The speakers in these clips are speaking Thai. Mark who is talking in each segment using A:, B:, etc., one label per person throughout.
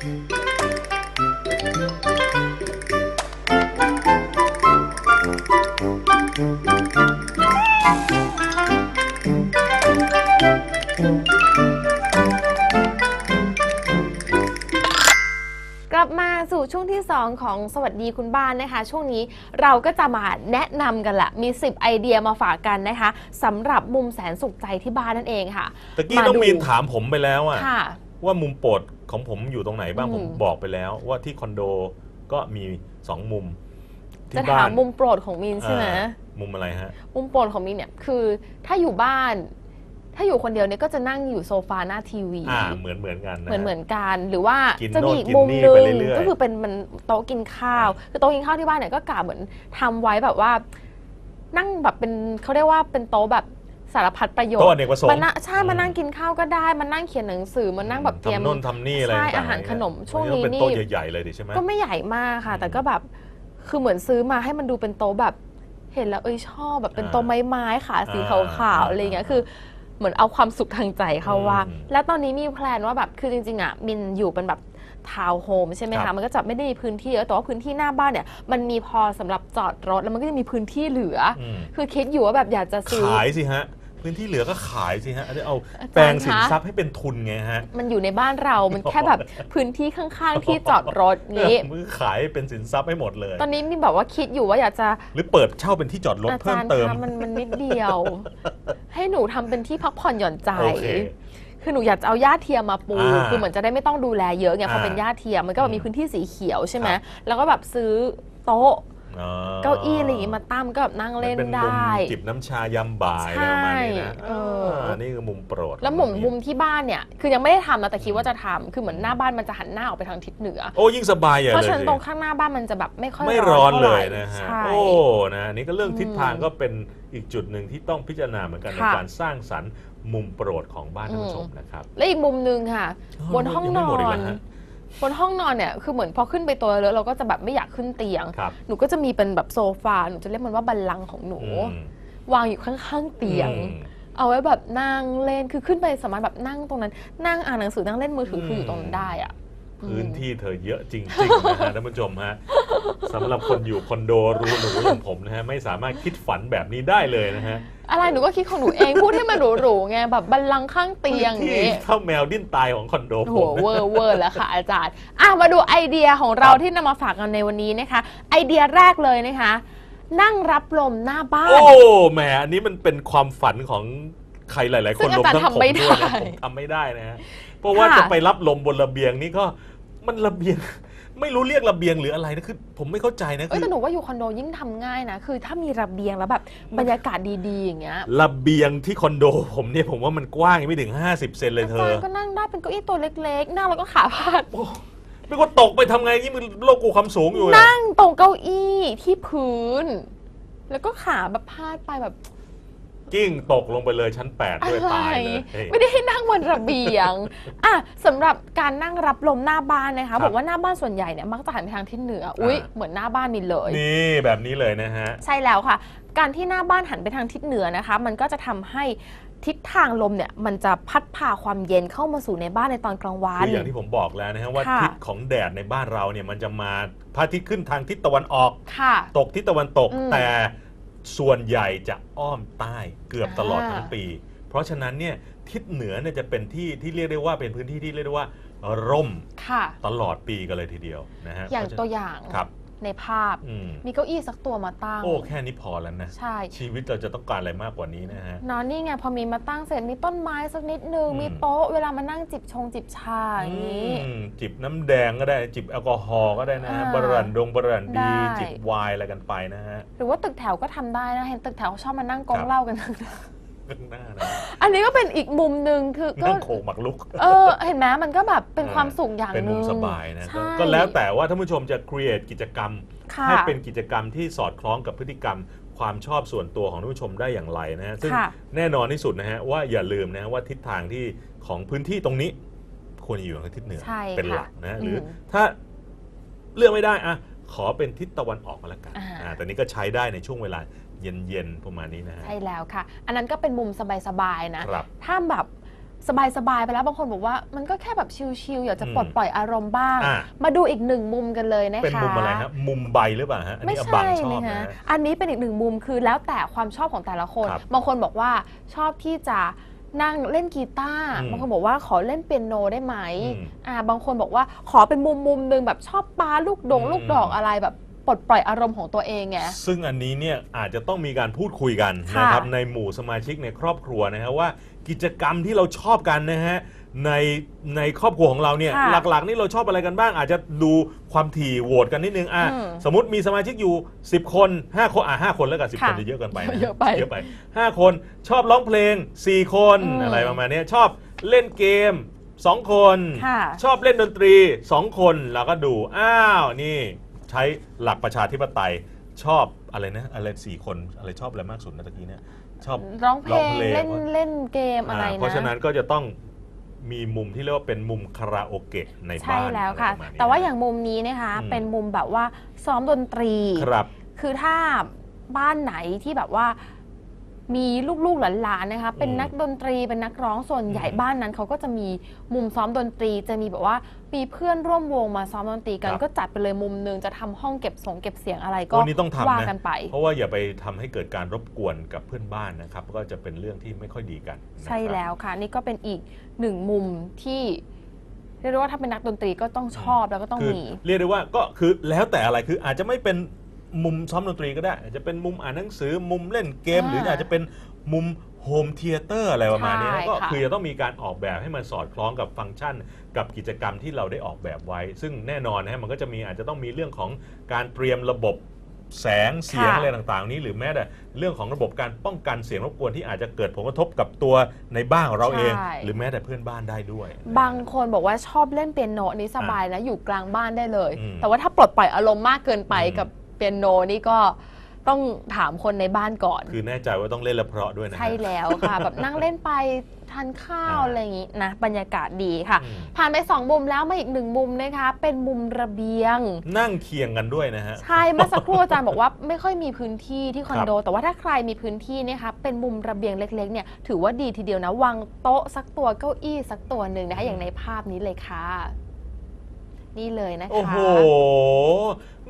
A: กลับมาสู่ช่วงที่ 2 ของสวัสดีคุณบ้านนะคะ ช่วงนี้เราก็จะมาแนะนำกันละมี 10 ไอเดียมาฝากกันนะคะสำหรับมุมแสนสุขใจที่บ้านนั่นเองค่ะ
B: ตะกี้
A: มา
B: น้อง
A: ดู
B: มีนถามผมไปแล้วอะ
A: ค่ะ
B: ว่ามุมโปรด ของผมอยู่ตรงไหนบ้าง
A: อืม
B: ผมบอกไปแล้ว ว่าที่คอนโดก็มีสองมุมที่
A: จะ
B: บ้
A: ถานมมุมโปรดของมีนใช่ไหม
B: อ่ามุมอะไรฮะ
A: มุมโปรดของมีนเนี่ยคือถ้าอยู่บ้าน ถ้าอยู่คนเดียวเนี่ยก็จะนั่งอยู่โซฟาหน้าทีวี
B: อ่าเหมือนเหมือนกันนะ
A: เหมือนเหมือนกันหรือว่า
B: กิน
A: จะมี
B: โน่น
A: อีก
B: กิน
A: มุม
B: นี่
A: หนึ
B: ไป
A: ง
B: เรื่อยๆ
A: ก็คือเป็นมันโต๊ะกินข้าวคือโต๊ะกินข้าวที่บ้านเนี่ยก็กะเหมือนทำไว้แบบว่า นั่งแบบเป็นเขาเรียกว่าเป็นโต๊ะแบบ สารพัดประโยช
B: โต๊ะ
A: น์
B: อเนกประสงค์
A: มานั่งใช่มานั่งกินข้าวก็ได้มานั่งเขียนหนังสือมานั่งแบบเตรียม
B: ทำโน่นทำนี่อะไร
A: ใช่
B: ต่งๆ
A: อาหารขนมช่วง
B: มั
A: นี้
B: ก็เป็น
A: นี่
B: โต๊ะใหญ่ๆเลยดิใช่ไหม
A: ก็ไม่ใหญ่มากค่ะ
B: อืม
A: แต่ก็แบบคือเหมือนซื้อมาให้มันดูเป็นโต๊ะแบบเห็นแล้วเอ้ยชอบแบบเป็นโต๊ะ
B: อ่า
A: ไม้ๆขาสี
B: อ่า
A: ขาวๆอะไรอย่างเงี้ยคือเหมือนเอาความสุขทางใจเข้าว่า
B: อืม
A: แล้วตอนนี้มีแพลนว่าแบบคือจริงๆอะมินอยู่เป็นแบบทาวน์โฮมใช่ไหม
B: ครั
A: คะ
B: บ
A: มันก็จะไม่ได้มีพื้นที่เยอะแต่ว่าพื้นที่หน้าบ้านเนี่ย มันมีพอสำหรับจอดรถ แล้วมันก็จะมีพื้นที่เหลืออ
B: อืม
A: คือคิดอยู่ว่าแบบอยากจะซื้อ
B: ขายสิฮะ พื้นที่เหลือก็ขายสิฮะอันนี้เอา
A: อาจารย์
B: แปลงสิน
A: คะ
B: ทรัพย์ให้เป็นทุนไงฮะ
A: มันอยู่ในบ้านเรา มันแค่แบบพื้นที่ข้างๆที่จอดรถนี้
B: มือขายเป็นสินทรัพย์ให้หมดเลย
A: ตอนนี้มีแบบว่าคิดอยู่ว่าอยากจะ
B: หรือเปิดเช่าเป็นที่จอดรถ
A: อา
B: เพิ่
A: จามรย์
B: เติม
A: คะมันมันนิดเดียว ให้หนูทำเป็นที่พักผ่อนหย่อนใจ
B: โอเค
A: คือหนูอยากจะเอาหญ้าเทียมมาปู
B: อ่า
A: คือเหมือนจะได้ไม่ต้องดูแลเยอะไงเพราะ
B: อ่า
A: เป็นหญ้าเทียมมันก็แบบ
B: อืม
A: มีพื้นที่สีเขียวใช่ไหม
B: ครับ
A: แล้วก็แบบซื้อโต๊ะ
B: อ๋อ
A: เก้าอี้อะไรอย่างงี้มาตั้งก็แบบนั่งเล่น
B: มันเป็น
A: ได
B: มุม้จิบน้ำชายำบ่ายอะไรประมาณนี้นะ
A: ใช่เอออ่า
B: นี่คือมุมโปรด
A: แล้วมุม
B: ของ
A: มุมที่บ้านเนี่ยคือยังไม่ได้ทำนะแต่คิดว่าจะทำคือเหมือนหน้าบ้านมันจะหันหน้าออกไปทางทิศเหนือ
B: โอ้ยิ่งสบายใหญ่
A: เพ
B: เลย
A: ราะฉะนั้น
B: สิ
A: ตรงข้างหน้าบ้านมันจะแบบไม่ค่อย
B: ไม่ร้อน
A: ท่า
B: เล
A: ไห
B: ยนะฮะ
A: ใช่
B: โอ้นะอันนี่ก็เรื่อง
A: อืม
B: ทิศทางก็เป็นอีกจุดหนึ่งที่ต้องพิจารณาเหมือนกันใน
A: ค่ะ
B: การสร้างสรรค์มุมโปรดของบ้านท่านผู้ชมนะครับ
A: และอีกมุมหนึงค่ะ บนห้องน
B: ยังไม่
A: อ
B: หมดอีก
A: น
B: เหรอฮะ
A: บนห้องนอนเนี่ยคือเหมือนพอขึ้นไปตัวแล้วเราก็จะแบบไม่อยากขึ้นเตียง
B: ครับ
A: หนูก็จะมีเป็นแบบโซฟาหนูจะเรียกมันว่าบัลลังก์ของหนู
B: อืม
A: วางอยู่ข้างๆเตียง
B: อืม
A: เอาไว้แบบนั่งเล่นคือขึ้นไปสามารถแบบนั่งตรงนั้น นั่งอ่านหนังสือนั่งเล่นมือถือคืออยู่ตรงนั้นได้อะ
B: พื้นที่เธอเยอะจริงๆนะฮะ ท่านผู้ชมฮะสำหรับคนอยู่คอนโดรู้หนูอย่างผมนะฮะ ไม่สามารถคิดฝันแบบนี้ได้เลยนะฮะ
A: อะไรหนูก็คิดของหนูเองพูดให้มันหรูๆไงแบบบัลลังก์ข้างเตียงอย่าง
B: ที่
A: งี้
B: เท่าแมวดิ้นตายของคอนโด
A: โอ้
B: ผ
A: โห
B: ม
A: เวอ
B: นะ
A: ร์เวอร์แล้วค่ะอาจารย์อะมาดูไอเดียของเรา
B: ครับ
A: ที่นำมาฝากกันในวันนี้นะคะ ไอเดียแรกเลยนะคะ นั่งรับลมหน้าบ้าน
B: โอ้แหมอันนี้มันเป็นความฝันของใครหลาย ๆคน
A: ซึ่ง
B: รวม
A: อาจารย์
B: ทั้งผม
A: ทำไม่
B: ด้วยนะ
A: ได้
B: ผมทำไม่ได้นะฮะเพราะว่า
A: ค่ะ
B: จะไปรับลมบนระเบียงนี่ก็มันระเบียง ไม่รู้เรียกระเบียงหรืออะไรนะคือ ผมไม่เข้าใจนะ
A: เอ้
B: คื
A: ย
B: อ
A: แต่หนูว่าอยู่คอนโดยิ่งทำง่ายนะ คือถ้ามีระเบียงแล้วแบบบรรยากาศดีๆอย่างเงี้ย
B: ระเบียงที่คอนโด ผมเนี่ยผมว่ามันกว้างยังไม่ถึง 50 เซนเลย
A: อา
B: เธ
A: จาร
B: อ
A: ย์ก็นั่งได้เป็นเก้าอี้ตัวเล็กๆนั่งแล้วก็ขาพาด
B: โอ้ไม่ว่าตกไปทำไงนี่มันโลกกูความสูงอยู่นะ
A: นั่งตรงเก้าอี้ที่พื้น แล้วก็ขาแบบพาดไปแบบ
B: กิ้งตกลงไปเลยชั้น 8 ด้วย
A: อะไร
B: ตายเลยเฮ้ย
A: ไม่ได้ให้นั่งบนระเบียง อะสำหรับการนั่งรับลมหน้าบ้านนะ
B: ครั
A: คะ
B: บ
A: บอกว่าหน้าบ้านส่วนใหญ่เนี่ยมักจะหันไปทางทิศเหนือ อุ๊ย
B: อ่า
A: เหมือนหน้าบ้านมินเลย
B: นี่แบบนี้เลยนะฮะ
A: ใช่แล้วค่ะ การที่หน้าบ้านหันไปทางทิศเหนือนะคะ มันก็จะทำให้ทิศทางลมเนี่ยมันจะพัดพาความเย็นเข้ามาสู่ในบ้านในตอนกลางวัน
B: คืออย่างที่ผมบอกแล้วนะฮะว่า
A: ค่ะ
B: ทิศของแดดในบ้านเราเนี่ยมันจะมาพระอาทิตย์ขึ้นทางทิศตะวันออก
A: ค่ะ
B: ตกทิศตะวันตก
A: อืม
B: แต่ ส่วนใหญ่จะอ้อมใต้เกือบตลอด
A: อ่า
B: ทั้งปี เพราะฉะนั้นเนี่ยทิศเหนือเนี่ยจะเป็นที่ที่เรียกได้ว่าเป็นพื้นที่ที่เรียกได้ว่าร่ม
A: ค่ะ
B: ตลอดปีกันเลยทีเดียวนะฮะ
A: อย่าง
B: เพระฉะ
A: ตัวอย่าง
B: ครับ
A: ในภาพ
B: อืม
A: มีเก้าอี้สักตัวมาตั้ง
B: โอ้แค่นี้พอแล้วนะ
A: ใช่
B: ชีวิตเราจะต้องการอะไรมากกว่านี้นะฮะ
A: นอนนี่ไงพอมีมาตั้งเสร็จมีต้นไม้สักนิดนึง
B: อืม
A: มีโต๊ะเวลามานั่งจิบชงจิบชาอย่างนี้
B: อืมจิบน้ำแดงก็ได้ จิบแอลกอฮอล์ก็ได้นะฮะ
A: อ่า
B: บรันดงบรัน
A: ได้
B: ดีจิบไวน์อะไรกันไปนะฮะ
A: หรือว่าตึกแถวก็ทำได้นะ เห็นตึกแถวเขาชอบมานั่งกอง
B: ครับ
A: เหล้ากันทั้งนั้น
B: ข้างหน้านะ
A: อันนี้ก็เป็นอีกมุมหนึ่งคือก็
B: นั่งโขกหมักลุก
A: เออเห็นไหมมันก็แบบเป็น
B: เออ
A: ความสุขอย่างห
B: เป็น
A: นึ่
B: มุ
A: ง
B: มสบายนะ
A: ใช่
B: ก็ก็แล้วแต่ว่าท่านผู้ชมจะ create กิจกรรม
A: ค่ะ
B: ให้เป็นกิจกรรมที่สอดคล้องกับพฤติกรรม ความชอบส่วนตัวของท่านผู้ชมได้อย่างไรนะฮะซึ่ง
A: ค่ะ
B: แน่นอนที่สุดนะฮะว่าอย่าลืมนะฮะว่าทิศทางที่ของพื้นที่ตรงนี้ ควรจะอยู่ทางทิศเหนือ
A: ใช่
B: เป็น
A: ค่ะ
B: หลักนะหรืออ
A: ม
B: ถ้าเลือกไม่ได้อะขอเป็นทิศตะวันออกมาละกัน
A: อ่า
B: อ่าแต่นี้ก็ใช้ได้ในช่วงเวลา เย็นๆประมาณนี้นะฮะ
A: ใช่แล้วค่ะ อันนั้นก็เป็นมุมสบายๆนะ
B: ครับ
A: ถ้าแบบสบายๆไปแล้วบางคนบอกว่ามันก็แค่แบบชิลๆอยากจะ
B: อืม
A: ปลดปล่อยอารมณ์บ้าง
B: อะ
A: มาดูอีกหนึ่งมุมกันเลยนะคะ
B: เป็นมุมอะไรฮะมุมใบหรือเปล่าฮะอัน
A: ไม่
B: นี้
A: ใช่
B: บังชอบ
A: นะ
B: นะคะฮะ
A: อันนี้เป็นอีกหนึ่งมุมคือแล้วแต่ความชอบของแต่ละคน
B: ครับ
A: บางคนบอกว่าชอบที่จะนั่งเล่นกีตาร์
B: อืม
A: บางคนบอกว่าขอเล่นเปียโนได้ไหม
B: อืม
A: อ่าบางคนบอกว่าขอเป็นมุมมุมหนึ่งแบบชอบปาลูกดง
B: อืม
A: ลูกดอกอะไรแบบ ปลดปล่อยอารมณ์ของตัวเองไง
B: ซึ่งอันนี้เนี่ยอาจจะต้องมีการพูดคุยกัน
A: ค่ะ
B: นะครับในหมู่สมาชิกในครอบครัวนะฮะว่ากิจกรรมที่เราชอบกันนะฮะในในครอบครัวของเราเนี่ย
A: ค่ะ
B: หลักๆนี่เราชอบอะไรกันบ้าง อาจจะดูความถี่โหวตกันนิดนึงอะ
A: อืม
B: สมมติมีสมาชิกอยู่ 10 คน 5 คนอะ5คนแล้วกัน10
A: ค่ะ
B: คนจะเยอะเกินไปนะ
A: เยอะไป
B: เยอะไป 5 คนชอบร้องเพลง 4 คน
A: อืม
B: อะไรประมาณเนี้ยชอบเล่นเกม 2 คน
A: ค่ะ
B: ชอบเล่นดนตรี 2 คนเราก็ดูอ้าวนี่ ใช้หลักประชาธิปไตยชอบอะไรนะอะไรสี่คนอะไรชอบอะไรมากสุดนะตะกี้เนี่ยชอบ
A: ร้องเพล
B: ร้อง
A: ง
B: เพลง
A: เล่นเล่นเกมอะไร
B: อ่า
A: นะ
B: เพราะฉะนั้นก็จะต้องมีมุมที่เรียกว่าเป็นมุมคาราโอเกะใน
A: ใช่
B: บ้าน
A: แล้วค่ะ
B: อไรประมณนี้
A: แต่ว่าอย่างมุมนี้นะคะ
B: อืม
A: เป็นมุมแบบว่าซ้อมดนตรี
B: ครับ
A: คือถ้าบ้านไหนที่แบบว่า มีลูกๆหลานๆนะคะ เป็น
B: อืม
A: นักดนตรีเป็นนักร้องส่วนใหญ่
B: อืม
A: บ้านนั้นเขาก็จะมีมุมซ้อมดนตรี จะมีแบบว่ามีเพื่อนร่วมวงมาซ้อมดนตรีกัน
B: ครับ
A: ก็จัดไปเลยมุมหนึงจะทำห้องเก็บสงเก็บเสียงอะไรก็
B: วันนี้ต้องทำ
A: ว่า
B: นะ
A: กันไป
B: เพราะว่าอย่าไปทำให้เกิดการรบกวนกับเพื่อนบ้านนะครับ ก็จะเป็นเรื่องที่ไม่ค่อยดีกันนะครับ
A: ใช่แล้วค่ะ นี่ก็เป็นอีกหนึ่งมุมที่เรียกได้ว่าถ้าเป็นนักดนตรีก็ต้องชอบแล้วก็ต้อง
B: คือ
A: มี
B: เรียกได้ว่าก็คือแล้วแต่อะไรคืออาจจะไม่เป็น มุมซ้อมดนตรีก็ได้อาจจะเป็นมุมอ่านหนังสือมุมเล่นเกม
A: อ่า
B: หรืออาจจะเป็นมุมโฮมเทเตอร์อะไรประมาณนี้
A: ใช่
B: นะก็
A: ค่ะ
B: คือจะต้องมีการออกแบบให้มันสอดคล้องกับฟังก์ชัน กับกิจกรรมที่เราได้ออกแบบไว้ ซึ่งแน่นอนนะฮะมันก็จะมีอาจจะต้องมีเรื่องของการเตรียมระบบแสงเสียง
A: ค่ะ
B: อะไรต่างๆ นี้หรือแม้แต่เรื่องของระบบการป้องกันเสียงรบกวนที่อาจจะเกิดผลกระทบกับตัวในบ้านของเราเอง
A: ใช่
B: หรือแม้แต่เพื่อนบ้านได้ด้วยนะ
A: บางคนบอกว่าชอบเล่นเปียโนอันนี้สบายนะอยู่กลางบ้านได้เลย
B: อืม
A: แต่ว่าถ้าปลดปล่อยอารมณ์มากเกินไป
B: อืม
A: กับ เปียโนนี่ก็ต้องถามคนในบ้านก่อน
B: คือแน่ใจว่าต้องเล่นและเพราะด้วยนะฮะ
A: ใช่แล้วค่ะ แบบนั่งเล่นไปทานข้าว
B: อ่า
A: อะไรอย่างนี้นะ บรรยากาศดีค่ะ
B: อืม
A: ผ่านไปสองมุมแล้วมาอีกหนึ่งมุมนะคะ เป็นมุมระเบียง
B: นั่งเคียงกันด้วยนะฮะ
A: ใช่เมื่อสักครู่อาจารย์บอกว่าไม่ค่อยมีพื้นที่ที่คอนโด แต่ว่าถ้าใครมีพื้นที่เนี่ยคะเป็นมุมระเบียงเล็กๆเนี่ยถือว่าดีทีเดียวนะวางโต๊ะสักตัวเก้าอี้สักตัวหนึ่งนะคะอย่างในภาพนี้เลยค่ะ นี่เลยนะคะ
B: โอ้โห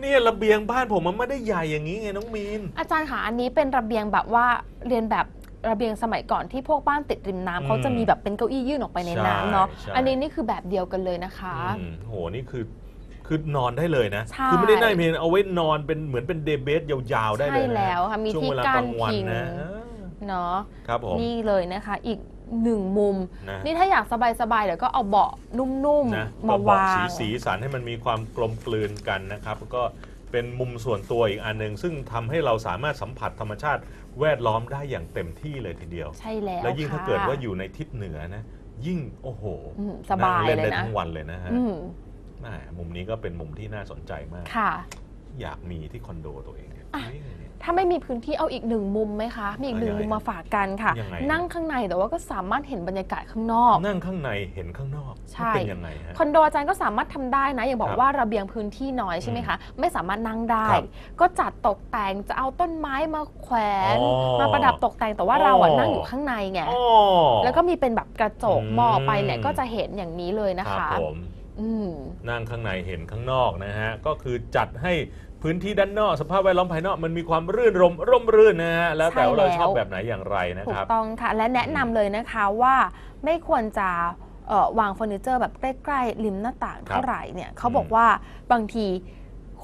B: เนี่ยระเบียงบ้านผมมันไม่ได้ใหญ่อย่างนี้ไงน้องมีน
A: อาจารย์ค่ะอันนี้เป็นระเบียงแบบว่าเรียนแบบระเบียงสมัยก่อนที่พวกบ้านติดริมน้ำ
B: อืม
A: เขาจะมีแบบเป็นเก้าอี้ยื่นออกไปใน
B: ใช่
A: น้ำเนาะ
B: ใช่
A: อันนี้นี่คือแบบเดียวกันเลยนะคะ
B: อืมโห นี่คือ คือนอนได้เลยนะ
A: ใช่
B: คือไม่ได้นั่งเพียงเอาไว้นอนเป็นเหมือนเป็นเดย์เบสยาวๆได้เลย
A: ใช่
B: นะ
A: แล้วค่ะมี
B: ช่วง
A: ที่
B: เวลา
A: กั้
B: ก
A: น
B: ลางวัน
A: พิง
B: นะ
A: เนาะ
B: ครับผม
A: นี่เลยนะคะ อีก หนึ่งมุม
B: นะ
A: นี่ถ้าอยากสบายๆเดี๋ยวก็เอาเบาะนุ่ม
B: นะ
A: ๆ
B: ก็
A: มา
B: บอก
A: วา
B: สี
A: ง
B: สีสันให้มันมีความกลมกลืนกันนะครับแล้วก็เป็นมุมส่วนตัวอีกอันหนึ่งซึ่งทำให้เราสามารถสัมผัสธรรมชาติแวดล้อมได้อย่างเต็มที่เลยทีเดียว
A: ใช่แล้ว
B: แล้วยิ่งถ้า
A: ค่ะ
B: เกิดว่าอยู่ในทิศเหนือนะ ยิ่งโอ้โห
A: อืมสบาย
B: นั่งเล่น
A: เลย
B: ได้
A: นะ
B: ทั้งวันเลยนะฮะ
A: อืม
B: แหม่มุมนี้ก็เป็นมุมที่น่าสนใจมาก
A: ค่ะ
B: อยากมีที่คอนโดตัวเองเนี่ย
A: อะ
B: เฮ้ยเนี่ย
A: ถ้าไม่มีพื้นที่เอาอีกหนึ่งมุมไหมคะ มีอีกหนึ่ง
B: ยังไง
A: มุมมาฝากกันค่ะ
B: ยังไง
A: นั่งข้างในแต่ว่าก็สามารถเห็นบรรยากาศข้างนอก
B: นั่งข้างในเห็นข้างนอก
A: ใช่
B: มันเป็นยังไงฮะ
A: คอนโดอาจารย์ก็สามารถทำได้นะ อย่างบอ
B: ค
A: ก
B: รับ
A: ว่าระเบียงพื้นที่น้อยใช่ไหมคะ ไม่สามารถนั่งได้
B: ครับ
A: ก็จัดตกแต่งจะเอาต้นไม้มาแขวน
B: อ๋อ
A: มาประดับตกแต่งแต่ว่าเราอะ
B: อ๋อ
A: นั่งอยู่ข้างในไง
B: อ๋อ
A: แล้วก็มีเป็นแบบกระจก
B: อืม
A: มองไปเนี่ยก็จะเห็นอย่างนี้เลยนะ
B: ครั
A: คะ
B: บผม
A: อืม
B: นั่งข้างในเห็นข้างนอกนะฮะ ก็คือจัดให้ พื้นที่ด้านนอกสภาพแวดล้อมภายนอกมันมีความรื่นรมร่มรื่นนะฮะแล้วแต่ว่าเรา
A: ช
B: อบแบบไหนอย่างไรนะ
A: ถู
B: ค
A: ก
B: รับ
A: ต้องค่ะ และแนะนำเลยนะคะว่าไม่ควรจะเอ่อวางเฟอร์นิเจอร์แบบใกล้ ๆ ริมหน้าต่าง
B: ครับ
A: เท่าไหร่เนี่ยเขาบอกว่าบางที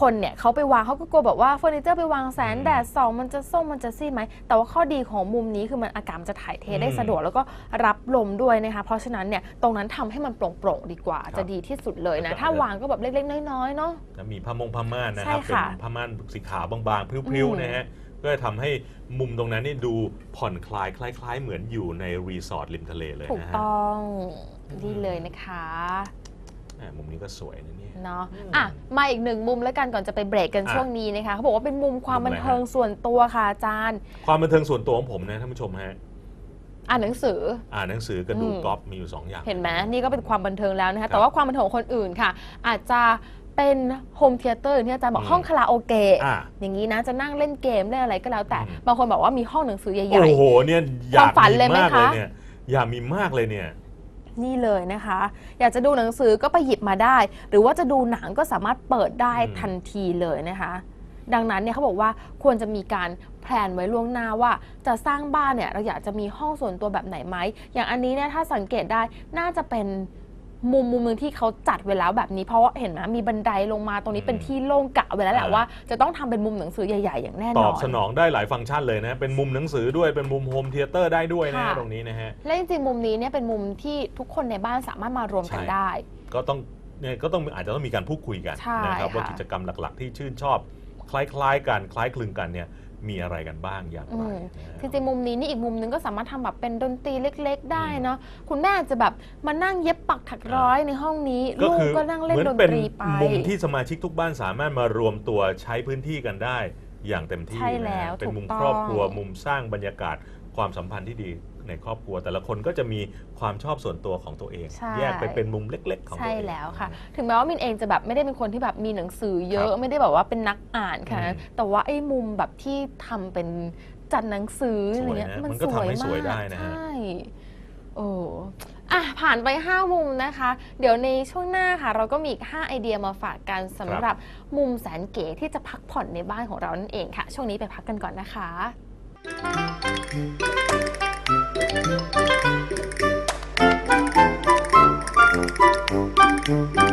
A: คนเนี่ยเขาไปวางเขาก็กลัวแบบว่าเฟอร์นิเจอร์ไปวางแสง
B: อืม
A: แดดส่องมันจะส้มมันจะซีดไหม แต่ว่าข้อดีของมุมนี้คือมันอากาศมันจะถ่ายเทได้
B: อืม
A: สะดวกแล้วก็รับลมด้วยนะคะเพราะฉะนั้นเนี่ยตรงนั้นทำให้มันโปร่งๆดีกว่า
B: ครับ
A: จะดีที่สุดเลยนะ
B: แล้วก็
A: ถ้าวางก็แบบเล็กๆ น้อยๆเนาะ
B: แล้วมีผ้ามงผ้าม่านนะครับ
A: ใช่
B: เป็น
A: ค่ะ
B: ผ้าม่านสีขาวบางๆพริ้ว
A: อืม
B: ๆนะฮะก็จะทำให้มุมตรงนั้นนี่ดูผ่อนคลายคล้าย ๆ เหมือนอยู่ในรีสอร์ทริมทะเลเลย
A: ถูก
B: นะฮะ
A: ต้องนี่เลยนะคะ
B: อ่ามุมนี้ก็สวยนะเนี่ย
A: เนาะ
B: อืม
A: อะมาอีกหนึ่งมุมแล้วกันก่อนจะไปเบรกกัน
B: อะ
A: ช่วงนี้นะคะเขาบอกว่าเป็นมุมความ
B: มุมอะไร
A: บันเทิง
B: ฮะ
A: ส่วนตัวค่ะอาจารย์
B: ความบันเทิงส่วนตัวของผมนะท่านผู้ชมฮะ
A: อ่านหนังสือ
B: อ่านหนังสือกับดู
A: อืม
B: กอล์ฟมีอยู่สองอย่าง
A: เห็นไหมนี่ก็เป็นความบันเทิงแล้วนะ
B: ครั
A: คะ
B: บ
A: แต่ว่าความบันเทิงของคนอื่นค่ะ อาจจะเป็นโฮมเทเตอร์ที่อาจารย์บอก
B: อืม
A: ห้องคาราโอเกะ
B: อ่า
A: อย่างนี้นะจะนั่งเล่นเกมเล่นอะไรก็แล้วแต่
B: อืม
A: บางคนบอกว่ามีห้องหนังสือใหญ่
B: โอ้โหเนี่ยอยาก
A: ความฝันเลยไหม
B: มากเลย
A: คะ
B: เนี่ยอยากมีมากเลยเนี่ย
A: ๆ นี่เลยนะคะ อยากจะดูหนังสือก็ไปหยิบมาได้ หรือว่าจะดูหนังก็สามารถเปิดได้
B: อืม
A: ทันทีเลยนะคะ ดังนั้นเนี่ยเขาบอกว่าควรจะมีการแพลนไว้ล่วงหน้าว่าจะสร้างบ้านเนี่ยเราอยากจะมีห้องส่วนตัวแบบไหนไหมอย่างอันนี้เนี่ยถ้าสังเกตได้น่าจะเป็น มุมมุมหนึงที่เขาจัดไว้แล้วแบบนี้เพราะว่าเห็นไหมมีบันไดลงมาตรงนี้เป็นที่โล่งกะไว้แล้วแหละ
B: อ่า
A: ว่าจะต้องทำเป็นมุมหนังสือใหญ่ ๆ อย่างแน่น
B: ต
A: อน
B: อบสนองได้หลายฟังก์ชันเลยนะ เป็นมุมหนังสือด้วยเป็นมุมโฮมเทเตอร์ได้ด้วยนะ
A: ค่ะ
B: ตรงนี้นะฮะ
A: และจริงๆมุมนี้เนี่ยเป็นมุมที่ทุกคนในบ้านสามารถมารวมกัน
B: ใช่
A: ได้
B: ก็ต้องเนี่ยก็ต้องอาจจะต้องมีการพูดคุยกัน
A: ใช่
B: นะครับว่า
A: ค่ะ
B: กิจกรรมหลักๆ ที่ชื่นชอบ คล้ายๆกันคล้ายคลึงกันเนี่ย มีอะไรกันบ้างอย่างไร
A: อืม
B: นะฮะ
A: จริงๆมุมนี้นี่อีกมุมนึงก็สามารถทำแบบเป็นดนตรีเล็ก ๆ ได้เนาะคุณแม่อาจจะแบบมานั่งเย็บปักถักร้อยในห้องนี้
B: ก็
A: ลูก
B: คือ
A: ก็นั่งเล่น
B: เหมื
A: ด
B: อน
A: น
B: เป็น
A: ตรีไป
B: มุมที่สมาชิกทุกบ้านสามารถมารวมตัวใช้พื้นที่กันได้อย่างเต็มที่
A: ใช่
B: นะ
A: แล้ว
B: ฮะเป็นมุม
A: ถูกต้อง
B: ครอบครัวมุมสร้างบรรยากาศความสัมพันธ์ที่ดี ในครอบครัว แต่ละคนก็จะมีความชอบส่วนตัวของตัวเอง
A: ใช่
B: แยกไปเป็นมุมเล็ก ๆ ของตัว
A: ใช่
B: เอง
A: แล้วค่ะ ถึงแม้ว่ามินเองจะแบบไม่ได้เป็นคนที่แบบมีหนังสือเยอะ
B: ครับ
A: ไม่ได้แบบว่าเป็นนักอ่านค่ะ
B: อืม
A: แต่ว่าไอ้มุมแบบที่ทำเป็นจัดหนังสืออะไรเงี้ย
B: สวยนะ
A: มัน
B: มันก็
A: สวย
B: ทำให้สวย
A: มาก
B: ได้นะฮะ
A: ใช่โอ้อะผ่านไป 5 มุมนะคะ เดี๋ยวในช่วงหน้าค่ะ เราก็มีอีก 5 ไอเดียมาฝากกันสำหรับมุมแสนเก๋ที่จะพักผ่อนในบ้านของเรานั่นเองค่ะ ช่วงนี้ไปพักกันก่อนนะคะ
C: Thank you.